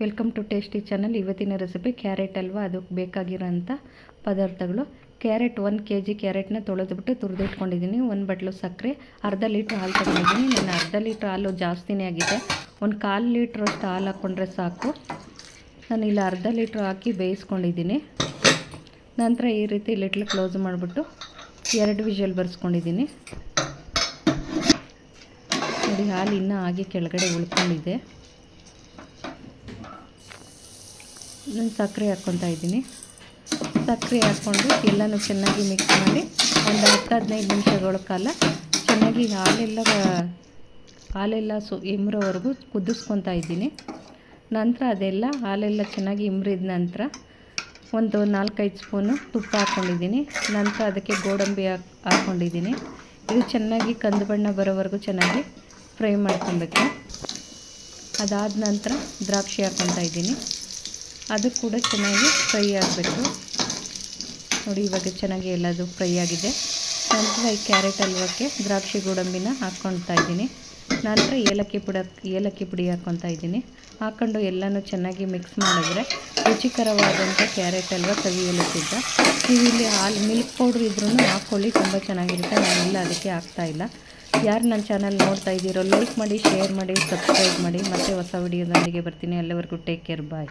Welcome to tasty channel. ಇವತ್ತಿನ recipe carrot halwa? ಅದಕ್ಕೆ ಬೇಕಾಗಿರೋಂಥ ಪದಾರ್ಥಗಳು. ಕ್ಯಾರೆಟ್ ಒಂದು ಕೆ ಜಿ ಕ್ಯಾರೆಟ್ನ ತೊಳೆದ್ಬಿಟ್ಟು ತುರಿದಿಟ್ಕೊಂಡಿದ್ದೀನಿ. ಒಂದು ಬಟ್ಲು ಸಕ್ಕರೆ, ಅರ್ಧ ಲೀಟ್ರ್ ಹಾಲು ತೊಗೊಂಡಿದ್ದೀನಿ. ನಾನು ಅರ್ಧ ಲೀಟ್ರ್ ಹಾಲು ಜಾಸ್ತಿನೇ ಆಗಿದೆ. ಒಂದು ಕಾಲು ಲೀಟ್ರಷ್ಟು ಹಾಲು ಹಾಕ್ಕೊಂಡ್ರೆ ಸಾಕು. ನಾನು ಇಲ್ಲಿ ಅರ್ಧ ಲೀಟ್ರ್ ಹಾಕಿ ಬೇಯಿಸ್ಕೊಂಡಿದ್ದೀನಿ. ನಂತರ ಈ ರೀತಿ ಲಿಟ್ಲ್ ಕ್ಲೋಸ್ ಮಾಡಿಬಿಟ್ಟು ಎರಡು ವಿಷಲ್ ಬರ್ಸ್ಕೊಂಡಿದ್ದೀನಿ. ನೋಡಿ, ಹಾಲು ಇನ್ನೂ ಹಾಗೆ ಕೆಳಗಡೆ ಉಳ್ಕೊಂಡಿದೆ. ನಾನು ಸಕ್ಕರೆ ಹಾಕ್ಕೊತಾ ಇದ್ದೀನಿ. ಸಕ್ಕರೆ ಹಾಕ್ಕೊಂಡು ಎಲ್ಲನೂ ಚೆನ್ನಾಗಿ ಮಿಕ್ಸ್ ಮಾಡಿ ಒಂದು ಹತ್ತು ಹದಿನೈದು ನಿಮಿಷಗಳ ಕಾಲ ಚೆನ್ನಾಗಿ ಹಾಲೆಲ್ಲ ಹಾಲೆಲ್ಲ ಸು, ಇಮ್ರೋವರೆಗೂ ಕುದಿಸ್ಕೊತಾ ಇದ್ದೀನಿ. ನಂತರ ಅದೆಲ್ಲ ಹಾಲೆಲ್ಲ ಚೆನ್ನಾಗಿ ಇಮ್ರಿದ ನಂತರ ಒಂದು ನಾಲ್ಕೈದು ಸ್ಪೂನು ತುಪ್ಪ ಹಾಕ್ಕೊಂಡಿದ್ದೀನಿ. ನಂತರ ಅದಕ್ಕೆ ಗೋಡಂಬಿ ಹಾಕ್, ಹಾಕ್ಕೊಂಡಿದ್ದೀನಿ. ಇದು ಚೆನ್ನಾಗಿ ಕಂದು ಬಣ್ಣ ಬರೋವರೆಗೂ ಚೆನ್ನಾಗಿ ಫ್ರೈ ಮಾಡ್ಕೊಬೇಕು. ಅದಾದ ನಂತರ ದ್ರಾಕ್ಷಿ ಹಾಕ್ಕೊತಾ ಇದ್ದೀನಿ. ಅದು ಕೂಡ ಚೆನ್ನಾಗಿ ಫ್ರೈ ಆಗಬೇಕು ನೋಡಿ ಇವಾಗ ಚೆನ್ನಾಗಿ ಎಲ್ಲದು ಫ್ರೈ ಆಗಿದೆ. ನಂತರ ಈ ಕ್ಯಾರೆಟ್ ಹಲ್ವಕ್ಕೆ ದ್ರಾಕ್ಷಿ ಗೋಡಂಬಿನ ಹಾಕ್ಕೊಳ್ತಾ ಇದ್ದೀನಿ. ನಂತರ ಏಲಕ್ಕಿ ಪುಡಿ ಏಲಕ್ಕಿ ಪುಡಿ ಹಾಕ್ಕೊತಾ ಇದ್ದೀನಿ. ಹಾಕ್ಕೊಂಡು ಎಲ್ಲನೂ ಚೆನ್ನಾಗಿ ಮಿಕ್ಸ್ ಮಾಡಿದ್ರೆ ರುಚಿಕರವಾದಂಥ ಕ್ಯಾರೆಟ್ ಹಲ್ವ ಕವಿಯಲು ಸಿದ್ಧ ನೀವು ಇಲ್ಲಿ ಹಾಲು, ಮಿಲ್ಕ್ ಪೌಡ್ರ್ ಇದ್ರೂ ಹಾಕ್ಕೊಳ್ಳಿ, ತುಂಬ ಚೆನ್ನಾಗಿರುತ್ತೆ. ನಾನೆಲ್ಲ ಅದಕ್ಕೆ ಹಾಕ್ತಾಯಿಲ್ಲ ಯಾರು ನನ್ನ ಚಾನಲ್ ನೋಡ್ತಾ ಇದ್ದೀರೋ, ಲೈಕ್ ಮಾಡಿ, ಶೇರ್ ಮಾಡಿ, ಸಬ್ಸ್ಕ್ರೈಬ್ ಮಾಡಿ. ಮತ್ತೆ ಹೊಸ ವಿಡಿಯೋದೊಂದಿಗೆ ಬರ್ತೀನಿ. ಅಲ್ಲಿವರೆಗೂ ಟೇಕ್ ಕೇರ್, ಬಾಯ್.